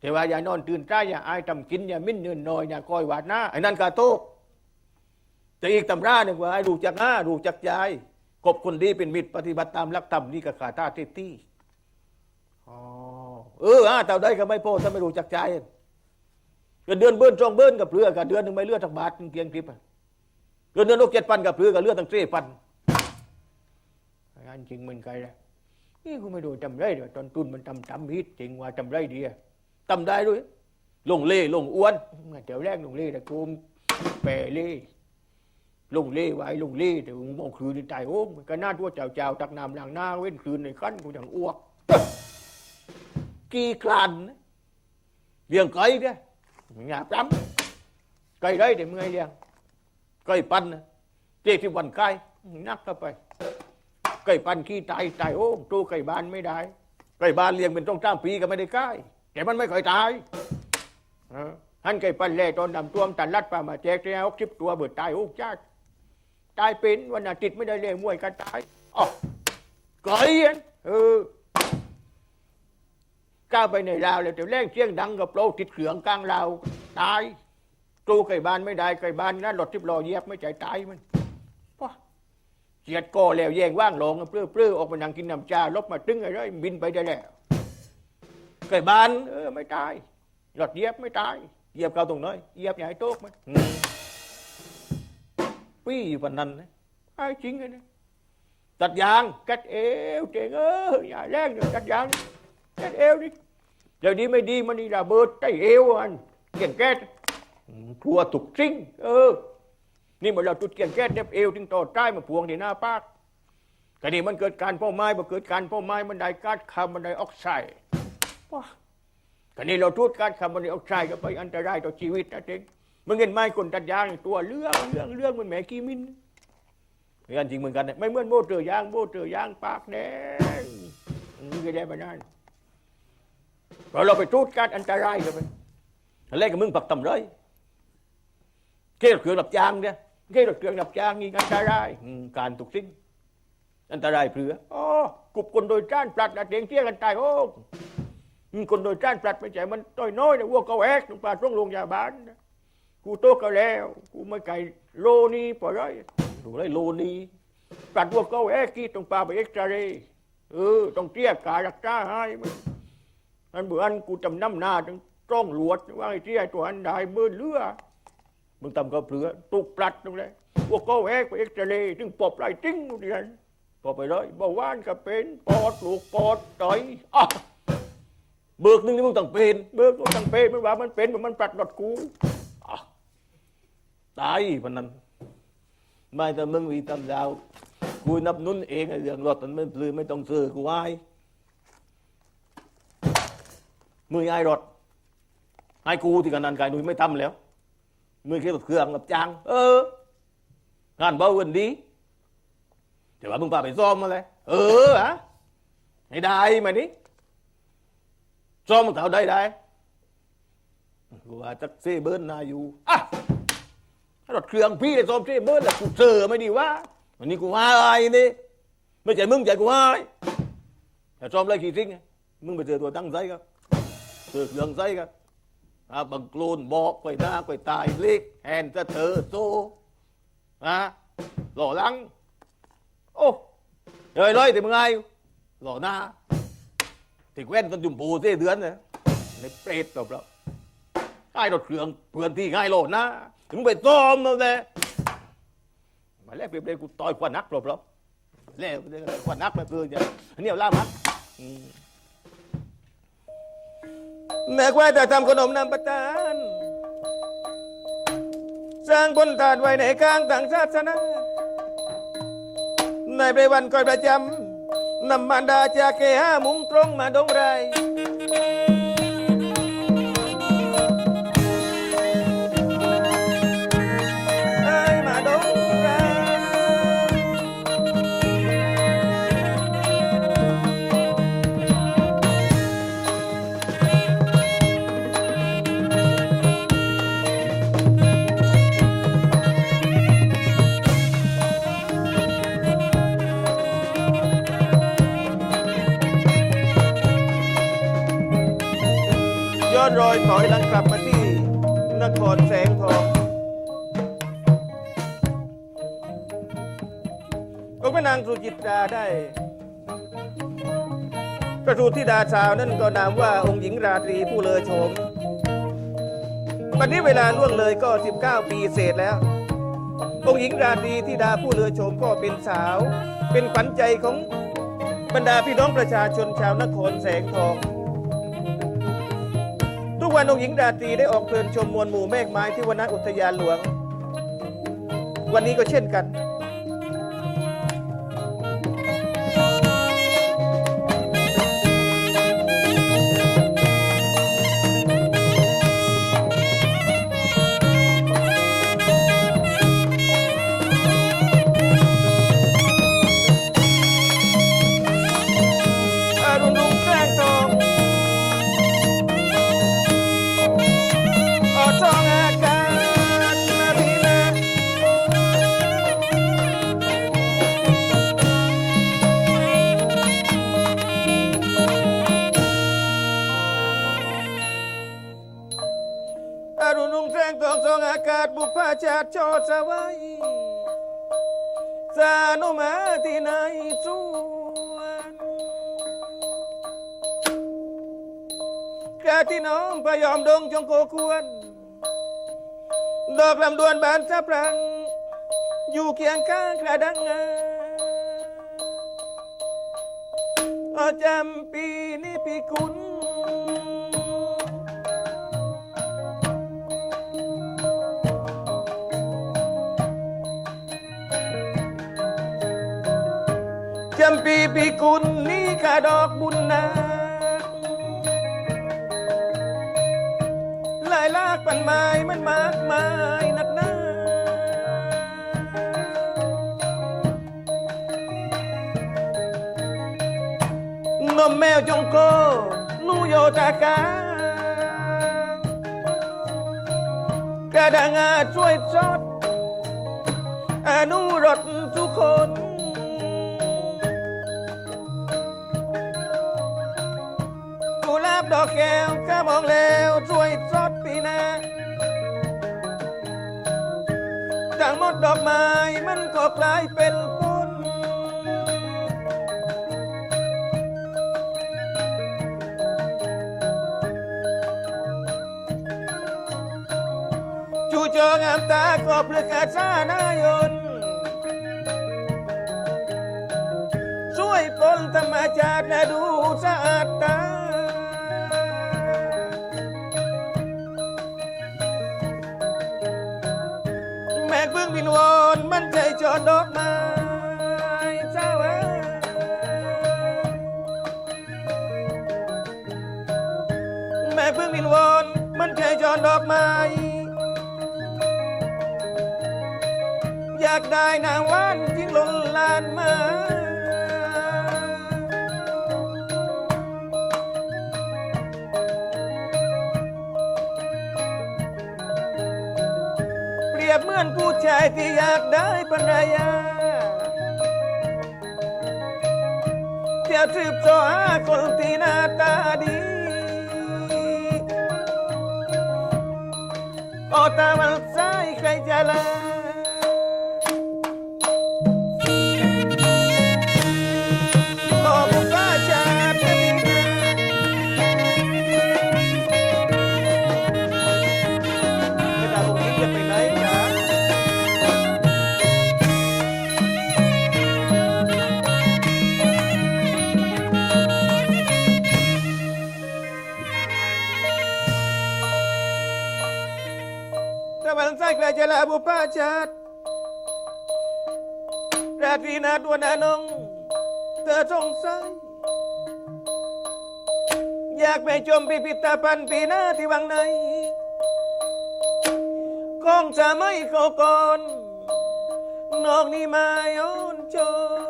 แต่ว่าอย่านอนตื่นใจอย่าอายทำกินอย่ามิ้นเนินนอยอย่าคอยวาดหน้าไอ้นั่นกาโตกแต่อีกตำราหนึ่งว่าไอ้ดูจักหน้ารู้จักยายกบคนดีเป็นมิตรปฏิบัติตามหลักธรรมนี่ก็ขาตาเตตี้อ๋อเอออะแต่ได้ก็ไม่พอถ้าไม่รู้จักใจก็เดือนเบิ้ลจองเบิ้ลกับเรือกับเดือนหนึ่งไม่เลือดทักบาทเกียงคลิปเดือนเดือนโลกเจ็ดพันกับเรือกับเลือดตั้งเจ็ดพันงานจริงมันไกลแล้ว นี่กูไม่ดูจำไรเดี๋ยวตอนตุนมันทำทำฮิตจริงว่าจำไรดีอะทำได้ด้วย ลงเล่ลงอ้วนเดี๋ยวแรกลงเล่แต่กูแปรเล่ลงเล่ไว้ลงเล่แต่กูมองคืนในใจโอ้มันก็น่าตัวเจ้าเจ้าตักน้ำล้างหน้าเว้นคืนในขั้นกูอย่างอ้วกกี่คลานเลี้ยงไก่เนี่ยมันหยาบจ้ำไก่ได้แต่เมื่อยเลี้ยงไก่ปั้นนะเจ๊ที่วันไก่นักเข้าไป ไก่ปันขี้ตายตายโอ้ตู้ไก่บ้านไม่ได้ ไก่บ้านเลี้ยงเป็นต้องจ้างปีก็ไม่ได้ใกล้แต่มันไม่เคยตายเออหันไก่ปันแล่ตอนดำตัวมตันลัดปลามาแจกแล้หกสิบตัวเบิดตายโอ้จ้าตายเป็นวันอาทิตย์ไม่ได้เลี้ยงมวยกันตายอ๋อไก่เออก้าวไปในลาวเลยแต่แรงเสียงดังกับโปรติดเขืองกลางลาวตายตู้ไก่บ้านไม่ได้ไก่บ้านนั้นรถทิพลอเยียบไม่ใจตายมัน เจียดก่อแล้วแย่งว่างลงเปลื้อเปลื้อออกมานั่งกินน้ำชาลบมาตึ้งอะไรบินไปได้แล้วไก่บานเออไม่ตายหลอดเยียบไม่ตายเยียบเกาตรงน้อยเยียบใหญ่โต๊กมันอืมปี้อยู่ปนนั้นนะไอ้จริงเลยนะตัดยางกัดเอวเจงเอออย่าแรงเดี๋ยวตัดยางกัดเอวนี่เดี๋ยวนี้ไม่ดีมันนี่ระเบิดใต้เอวอันเก่งแก๊สอืมกลัวตุกซิ่งเออ นี่เมื่อเราจุดเกียงแก๊สเน็บเอวถึงต่อใต้มาพวงที่หน้าปากก็นี่มันเกิดการเป้าไม้มาเกิดการเป้าไม้มันได้ก๊าซคาร์บอนไดออกไซด์ว้าก็นี่เราทุดก๊าซคาร์บอนไดออกไซด์ก็ไปอันตรายต่อชีวิตนะเองมึงเห็นไหมคนตัดยางตัวเรื่องเรื่องเรื่องมันแหมกี้มินเหมือนจริงเหมือนกัน ไม่เหมือนโมเตอร์ยางโมเตอร์ยางปากแดงนี่ก็ได้มานั่นเราเราไปทุดก๊าซอันตรายกันไปอะไรกับมึงปักต่ำเลยเกี่ยวกับเครื่องดับยางเนี่ย เกี่ยวกับเครื่องดับยางนี่อันตรายอืมการตุกซิ่งอันตรายเปลืออ๋อกลุ่มคนโดยจ้านปลัดนะเตียงเที่ยงกันตายโอ้อืมคนโดยจ้านปลัดไม่ใช่มันต้อยน้อยนะวัวเกาแอกตรงปลาตรงโรงพยาบาลนะกูโตก็แล้วกูไม่ไก่โลนี้ปล่อยไรดูไรโลนี้ปลัดวัวเกาแอกกี้ตรงปลาไปเอ็กซเรย์เออต้องเตี้ยการักษาให้มันมันเบื่ออันกูจำน้ำหน้าต้องต้องหลวดว่าไอ้เตี้ยตัวอันใดเบื่อเลือ มึงทำก็เปลือตุกปลัดตรงเลยพวกก็แหกไปเอ็กซเรย์ถึงปอบไหลติ้งดูดิฉันพอไปเลยเบาหวานก็เป็นปอดลูกปอดต่อยอะเบิกหนึงนี่มึงต้องเป็นเบิกมึงต้องเป็นไม่ว่ามันเป็นมันปลัดรถกูอะตายพันนั้นไม่แต่มึงวีตำดาวกูนับนุ่นเองไอ้เรื่องรถมันไม่ปลือไม่ต้องซื้อกูไอ้มึงไอ้รถให้กูที่กันนันกายหนุ่ยไม่ทำแล้ว มือแค่แบบเครื่องกับจางเอองานเบากันดีแต่ว่ามึงพาไปซ่อมมาเลยเออฮะให้ได้มนี่ซ่อมมึงเท่าได้ได้กูว่าจักเซ่เบิร์นนาอยู่อะรถเครื่องพี่เลยซ่อมเซ่เบิร์นแต่กูเจอไม่ดีว่าวันนี้กูว่าอะไรนี่ไม่ใช่มึงใจกูว่าแต่ซ่อมอะไรกี่สิ่งไงมึงไปเจอตัวตั้งใจครับเจอเครื่องใจค นะบังกลูนบอกไปหน้าไปตายเล็กแหนจะเธอโซนะหล่อลัง โอ้เลยเลยแต่มึงไงหล่อหน้าถึงแว่นตันจุ่มปูเส้เดือนเนี่ยในเปรตตบแล้วง่ายรถเครื่องเพื่อนที่ง่ายหล่ดนะถึงไปต้อมนั่นแหละมาแล้วเปรตกูต่อยควันักหลบแล้วแล้วควันักมาเพื่อนเนี่ยเนี่ยล่ามัด แต่ทำขนมนำประทาน สร้างบนถาดไว้ในกลางต่างศาสนาในไปวันก่อยประจำนำมารดาจากเกห้ามุงตรงมาดงไร อนรอยถอยหลังกลับมาที่นครแสงทององค์พระนางสุจิตราได้ประสูติธิดาสาวนั่นก็นามว่าองค์หญิงราตรีผู้เลอโฉมวันนี้เวลาล่วงเลยก็ 19 ปีเศษแล้ว องค์หญิงราตรีธิดาผู้เลอโฉมก็เป็นสาว เป็นขวัญใจของบรรดาพี่น้องประชาชนชาวนครแสงทอง วันองค์หญิงราตรีได้ออกเดินชมมวลหมู่เมฆไม้ที่วนอุทยานหลวง วันนี้ก็เช่นกันอรุณรุ่งแจ้งทอง รุณรุ่งแจ้งทองทองอากาศบุพภาชาติโชดสวัยสานุมาที่ไหนจวนกาที่น้องพยอมดงจงโกควร ดอกลำดวนบานสะพรัง อยู่เคียงข้างกระดังงาอจำปีนี้ปีคุณ จำปีปีกุลนี่ข้าดอกบุญนาลายลากปันไม้มันมากมายนักหนานมแมวจงโกนูโยตากากระดังอาช่วยจดอนุรสทุกคน บดอกแก้วข้ามองแล้วช่วยสดปีนาทั้งหมดดอกไม้มันก็กลายเป็นปุนจูเจองามตาก็พลึกอาชานายนช่วยปนธรรมชาติและดูสะอาดตา มินวนมันใจจอดดอกไม้เจ้าเอ๋ยแม่พึ่งวินวนมันใจจอดดอกไม้อยากได้นางวันยิ่งหล่นลานมา ยบเหมือนผู้ชายที่อยากได้ภรรยาเที่ยวสืบสอหาคนที่หน้าตาดีโอตามันซ้ายใครจะลาาบุพชาติราตรีนาตัวนานงเธอสงสัยอยากไปชมพิพิธภัณฑ์ปีหน้าที่วังในคงจะไม่เข้าก่อนนอกนี่มาย้อนจน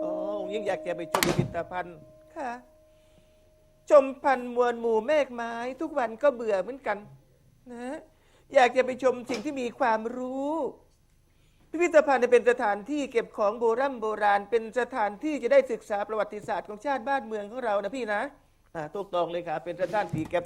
โอ้ยิ่งอยากจะไปชมพิพิธภัณฑ์ค่ะ ชมพันธ์มวลหมู่เมฆไม้ ทุกวันก็เบื่อเหมือนกัน นะอยากจะไปชมสิ่งที่มีความรู้ พิพิธภัณฑ์เป็นสถานที่เก็บของโบราณโบราณ เป็นสถานที่จะได้ศึกษาประวัติศาสตร์ของชาติบ้านเมืองของเรานะพี่นะอ่าถูกต้องเลยค่ะเป็นสถานที่เก็บ